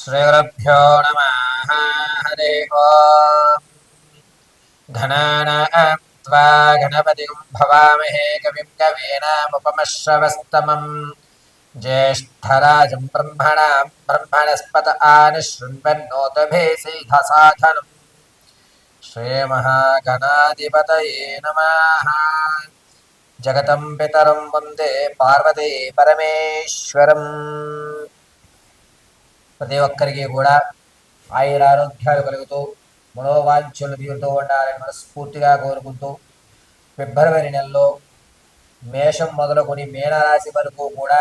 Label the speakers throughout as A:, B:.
A: श्रीगुरुभ्यो नमः हरे ओम् घनानां त्वा गणपतिं भवामहे कविं कवीनामुपमश्रवस्तमं ज्येष्ठराजं ब्रह्मणां ब्रह्मणस्पत आनिशृण्वन्नोतभेसीधसाधनं श्रीमहागणाधिपतये नमः जगतं पितरं वन्दे पार्वती परमेश्वरम् ప్రతి ఒక్కరికి కూడా ఆయుర ఆరోగ్యాలు కలుగుతూ మనోవాంఛలు తీరుతూ ఉండాలని మనస్ఫూర్తిగా కోరుకుంటూ ఫిబ్రవరి నెలలో మేషం మొదలుకొని మీనరాశి వరకు కూడా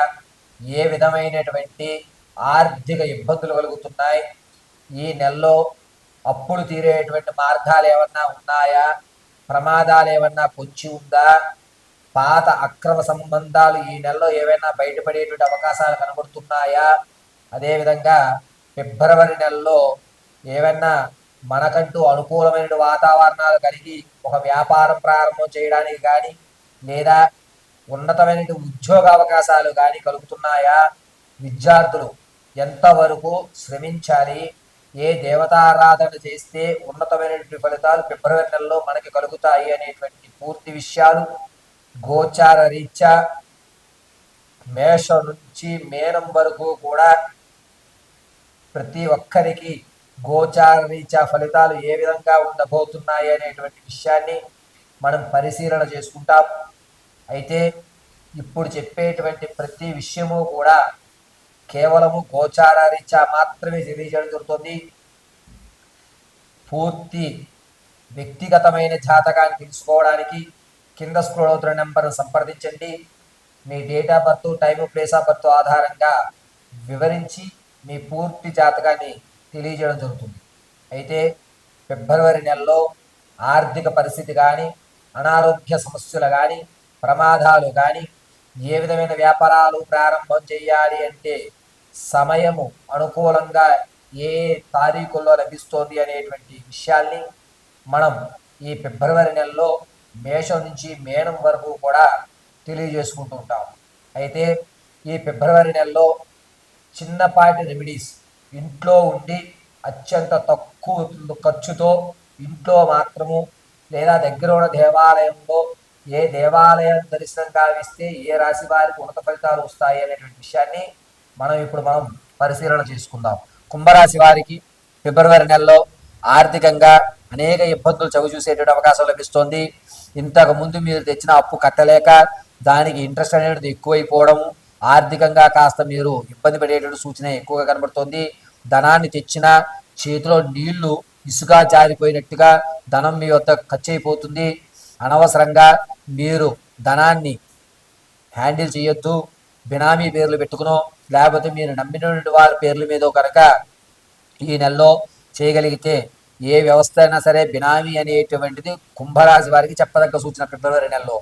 A: ఏ విధమైనటువంటి ఆర్థిక ఇబ్బందులు కలుగుతున్నాయి? ఈ నెలలో అప్పులు తీరేటువంటి మార్గాలు ఏమన్నా ఉన్నాయా? ప్రమాదాలు ఏమన్నా పొంచి ఉందా? పాత అక్రమ సంబంధాలు ఈ నెలలో ఏవైనా బయటపడేటువంటి అవకాశాలు కనబడుతున్నాయా? అదేవిధంగా ఫిబ్రవరి నెలలో ఏవైనా మనకంటూ అనుకూలమైన వాతావరణాలు కలిగి ఒక వ్యాపారం ప్రారంభం చేయడానికి కానీ లేదా ఉన్నతమైన ఉద్యోగ అవకాశాలు కానీ కలుగుతున్నాయా? విద్యార్థులు ఎంతవరకు శ్రమించాలి? ఏ దేవతారాధన చేస్తే ఉన్నతమైనటువంటి ఫలితాలు ఫిబ్రవరి నెలలో మనకి కలుగుతాయి అనేటువంటి పూర్తి విషయాలు గోచార రీత్యా మేషం నుంచి మేనం వరకు కూడా ప్రతి ఒక్కరికి గోచార రీత్యా ఫలితాలు ఏ విధంగా ఉండబోతున్నాయి అనేటువంటి విషయాన్ని మనం పరిశీలన చేసుకుంటాం. అయితే ఇప్పుడు చెప్పేటువంటి ప్రతి విషయము కూడా కేవలము గోచార రీత్యా మాత్రమే తెలియజేయడం జరుగుతుంది. పూర్తి వ్యక్తిగతమైన జాతకాన్ని తెలుసుకోవడానికి కింద స్క్రోల్ అవుతున్న నెంబర్ను సంప్రదించండి. మీ date of birth time place of birth ఆధారంగా వివరించి మీ పూర్తి జాతకాన్ని తెలియజేయడం జరుగుతుంది. అయితే ఫిబ్రవరి నెలలో ఆర్థిక పరిస్థితి కానీ అనారోగ్య సమస్యలు కానీ ప్రమాదాలు కానీ ఏ విధమైన వ్యాపారాలు ప్రారంభం చేయాలి అంటే సమయము అనుకూలంగా ఏ తారీఖుల్లో లభిస్తోంది అనేటువంటి విషయాల్ని మనం ఈ ఫిబ్రవరి నెలలో మేషం నుంచి మేనం వరకు కూడా తెలియజేసుకుంటూ ఉంటాం. అయితే ఈ ఫిబ్రవరి నెలలో చిన్నపాటి రెమెడీస్ ఇంట్లో ఉండి అత్యంత తక్కువ ఖర్చుతో ఇంట్లో మాత్రము లేదా దగ్గర ఉన్న దేవాలయంలో ఏ దేవాలయం దర్శనం కావిస్తే ఏ రాశి వారికి ఉన్నత ఫలితాలు వస్తాయి అనేటువంటి విషయాన్ని మనం ఇప్పుడు మనం పరిశీలన చేసుకుందాం. కుంభరాశి వారికి ఫిబ్రవరి నెలలో ఆర్థికంగా అనేక ఇబ్బందులు చవి చూసేటువంటి అవకాశం లభిస్తోంది. ఇంతకు ముందు మీరు తెచ్చిన అప్పు కట్టలేక దానికి ఇంట్రెస్ట్ అనేది ఎక్కువైపోవడము ఆర్థికంగా కాస్త మీరు ఇబ్బంది పడేటువంటి సూచన ఎక్కువగా కనబడుతోంది. ధనాన్ని తెచ్చిన చేతిలో నీళ్ళు ఇసుక జారిపోయినట్టుగా ధనం మీ వద్ద ఖర్చు అయిపోతుంది అనవసరంగా మీరు ధనాన్ని హ్యాండిల్ చేయొద్దు. బినామీ పేర్లు పెట్టుకునో లేకపోతే మీరు నమ్మినటువంటి వారి పేర్ల మీద కనుక ఈ నెలలో చేయగలిగితే ఏ వ్యవస్థ అయినా సరే బినామీ అనేటువంటిది కుంభరాశి వారికి చెప్పదగ్గ సూచన ఫిబ్రవరి నెలలో.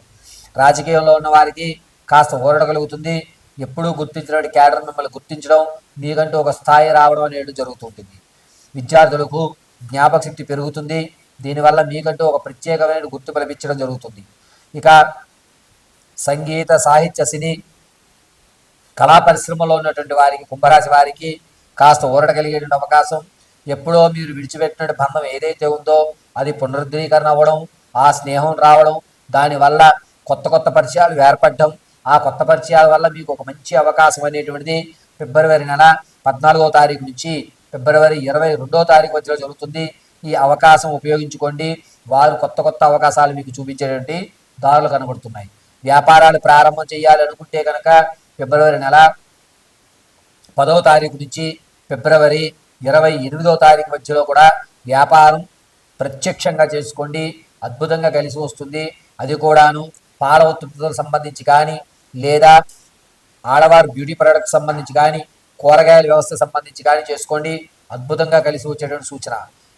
A: రాజకీయంలో ఉన్న వారికి కాస్త ఊరట కలుగుతుంది. ఎప్పుడూ గుర్తించినటువంటి క్యాడర్ మిమ్మల్ని గుర్తించడం మీకంటూ ఒక స్థాయి రావడం అనేది జరుగుతుంటుంది. విద్యార్థులకు జ్ఞాపక శక్తి పెరుగుతుంది. దీనివల్ల మీకంటూ ఒక ప్రత్యేకమైన గుర్తింపు లభించడం జరుగుతుంది. ఇక సంగీత సాహిత్య సినీ కళా పరిశ్రమలో ఉన్నటువంటి వారికి కుంభరాశి వారికి కాస్త ఊరట కలిగేటువంటి అవకాశం. ఎప్పుడో మీరు విడిచిపెట్టిన బంధం ఏదైతే ఉందో అది పునరుద్ధరీకరణ అవ్వడం ఆ స్నేహం రావడం దానివల్ల కొత్త కొత్త పరిచయాలు ఏర్పడడం ఆ కొత్త పరిచయాల వల్ల మీకు ఒక మంచి అవకాశం అనేటువంటిది ఫిబ్రవరి నెల పద్నాలుగో తారీఖు నుంచి ఫిబ్రవరి ఇరవై రెండో తారీఖు మధ్యలో జరుగుతుంది. ఈ అవకాశం ఉపయోగించుకోండి. వారు కొత్త కొత్త అవకాశాలు మీకు చూపించేటువంటి దారులు కనబడుతున్నాయి. వ్యాపారాలు ప్రారంభం చేయాలి అనుకుంటే కనుక ఫిబ్రవరి నెల పదవ తారీఖు నుంచి ఫిబ్రవరి ఇరవై ఎనిమిదో తారీఖు మధ్యలో కూడా వ్యాపారం ప్రత్యక్షంగా చేసుకోండి. అద్భుతంగా కలిసి వస్తుంది. అది కూడాను పాల ఉత్పత్తులకు సంబంధించి కానీ లేదా ఆడవారు బ్యూటీ ప్రొడక్ట్ సంబంధించి కానీ కూరగాయల వ్యవస్థ సంబంధించి కానీ చేసుకోండి. అద్భుతంగా కలిసి వచ్చేటువంటి సూచన.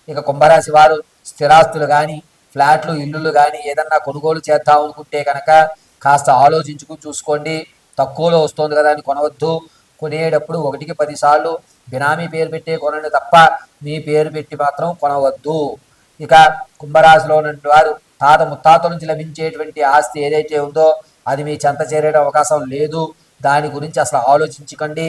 A: ఇక కుంభరాశి వారు స్థిరాస్తులు కానీ ఫ్లాట్లు ఇల్లులు కానీ ఏదన్నా కొనుగోలు చేద్దాం అనుకుంటే కనుక కాస్త ఆలోచించుకు చూసుకోండి. తక్కువలో వస్తుంది కదా అని కొనవద్దు. కొనేటప్పుడు ఒకటికి పదిసార్లు బినామీ పేరు పెట్టే కొనండి తప్ప మీ పేరు పెట్టి మాత్రం కొనవద్దు. ఇక కుంభరాశిలో ఉన్నటువంటి వారు తాత ముత్తాతల నుంచి లభించేటువంటి ఆస్తి ఏదైతే ఉందో అది మీ చెంత చేరే అవకాశం లేదు. దాని గురించి అసలు ఆలోచించకండి.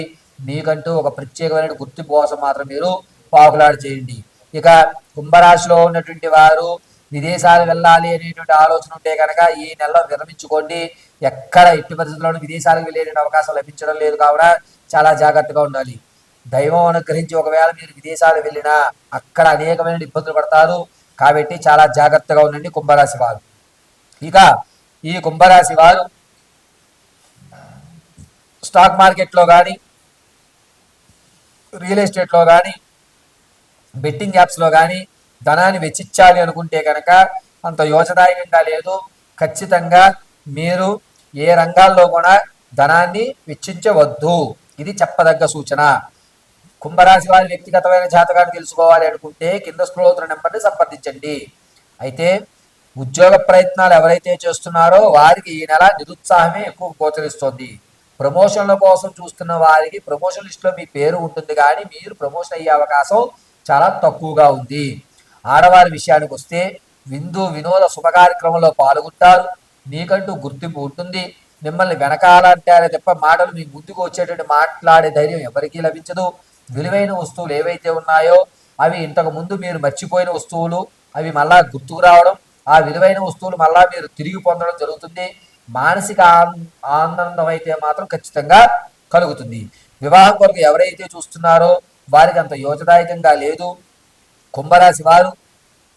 A: మీకంటూ ఒక ప్రత్యేకమైన గుర్తింపు కోసం మాత్రం మీరు పాకులాడు చేయండి. ఇక కుంభరాశిలో ఉన్నటువంటి వారు విదేశాలు వెళ్ళాలి అనేటువంటి ఆలోచన ఉంటే కనుక ఈ నెలలో విరమించుకోండి. ఎక్కడ ఎట్టి పరిస్థితుల్లోనూ విదేశాలకు వెళ్ళేటువంటి అవకాశం లభించడం లేదు కావున చాలా జాగ్రత్తగా ఉండాలి. దైవం అనుగ్రహించి ఒకవేళ మీరు విదేశాలు వెళ్ళినా అక్కడ అనేకమైన ఇబ్బందులు పడతారు. కాబట్టి చాలా జాగ్రత్తగా ఉండండి కుంభరాశి వారు. ఇక ఈ కుంభరాశి వారు స్టాక్ మార్కెట్లో కానీ రియల్ ఎస్టేట్లో కానీ బెట్టింగ్ యాప్స్లో కానీ ధనాన్ని వెచ్చించాలి అనుకుంటే కనుక అంత యోచదాయకంగా లేదు. ఖచ్చితంగా మీరు ఏ రంగాల్లో కూడా ధనాన్ని వెచ్చించవద్దు. ఇది చెప్పదగ్గ సూచన. కుంభరాశి వారి వ్యక్తిగతమైన జాతకాన్ని తెలుసుకోవాలి అనుకుంటే కింద స్క్రోల్ అవుతున్న నెంబర్ని సంప్రదించండి. అయితే ఉద్యోగ ప్రయత్నాలు ఎవరైతే చేస్తున్నారో వారికి ఈ నెల నిరుత్సాహమే ఎక్కువ గోచరిస్తుంది. ప్రమోషన్ల కోసం చూస్తున్న వారికి ప్రమోషన్ లిస్టులో మీ పేరు ఉంటుంది కానీ మీరు ప్రమోషన్ అయ్యే అవకాశం చాలా తక్కువగా ఉంది. ఆడవారి విషయానికి వస్తే విందు వినోద శుభ కార్యక్రమంలో పాల్గొంటారు. మీకంటూ గుర్తింపు ఉంటుంది. మిమ్మల్ని వెనకాలంటారే తప్ప మాటలు మీ ముందుకు వచ్చేటువంటి మాట్లాడే ధైర్యం ఎవరికీ లభించదు. విలువైన వస్తువులు ఏవైతే ఉన్నాయో అవి ఇంతకు ముందు మీరు మర్చిపోయిన వస్తువులు అవి మళ్ళా గుర్తుకు రావడం ఆ విలువైన వస్తువులు మళ్ళా మీరు తిరిగి పొందడం జరుగుతుంది. మానసిక ఆనందం అయితే మాత్రం ఖచ్చితంగా కలుగుతుంది. వివాహం కొరకు ఎవరైతే చూస్తున్నారో వారికి అంత యోజదాయకంగా లేదు. కుంభరాశి వారు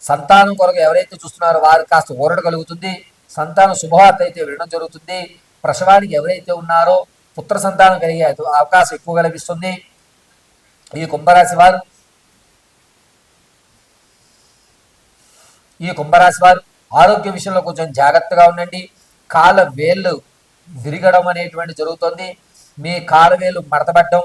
A: సంతానం కొరకు ఎవరైతే చూస్తున్నారో వారికి కాస్త ఊరట కలుగుతుంది. సంతాన శుభవార్త అయితే వినడం జరుగుతుంది. ప్రసవానికి ఎవరైతే ఉన్నారో పుత్ర సంతానం కలిగే అవకాశం ఎక్కువ లభిస్తుంది. ఈ కుంభరాశి వారు ఈ కుంభరాశి వారు ఆరోగ్య విషయంలో కొంచెం జాగ్రత్తగా ఉండండి. కాళ్ళ వేళ్ళు విరగడం అనేటువంటి జరుగుతుంది. మీ కాళ్ళ వేలు మడతబడ్డం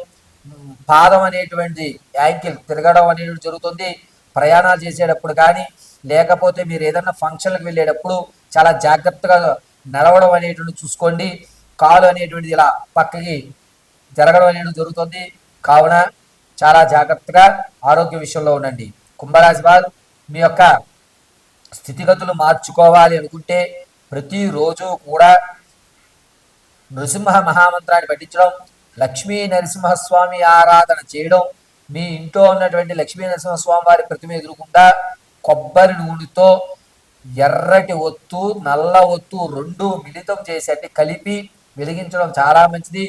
A: పాదం అనేటువంటి యాంకిల్ తిరగడం అనేటువంటి జరుగుతుంది. ప్రయాణాలు చేసేటప్పుడు కానీ లేకపోతే మీరు ఏదైనా ఫంక్షన్లకు వెళ్ళేటప్పుడు చాలా జాగ్రత్తగా నడవడం అనేటువంటి చూసుకోండి. కాలు అనేటువంటిది ఇలా పక్కకి జరగడం అనేది జరుగుతుంది. కావున చాలా జాగ్రత్తగా ఆరోగ్య విషయంలో ఉండండి. కుంభరాశి వారు మీ యొక్క స్థితిగతులు మార్చుకోవాలి అనుకుంటే ప్రతిరోజు కూడా నృసింహ మహామంత్రాన్ని పఠించడం లక్ష్మీ నరసింహస్వామి ఆరాధన చేయడం మీ ఇంట్లో ఉన్నటువంటి లక్ష్మీ నరసింహస్వామి వారి ప్రతిమ ఎదురుకుండా కొబ్బరి నూనెతో ఎర్రటి ఒత్తు నల్ల ఒత్తు రెండు మిళితం చేసి అంటే కలిపి వెలిగించడం చాలా మంచిది.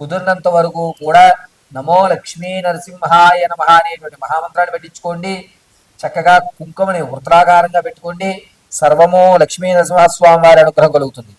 A: కుదిరినంత వరకు కూడా నమో లక్ష్మీ నరసింహాయ నమ అనేటువంటి మహామంత్రాన్ని పఠించుకోండి. చక్కగా కుంకుమని వృత్రాగారంగా పెట్టుకోండి. సర్వము లక్ష్మీ నరసింహస్వామి వారి అనుగ్రహం కలుగుతుంది.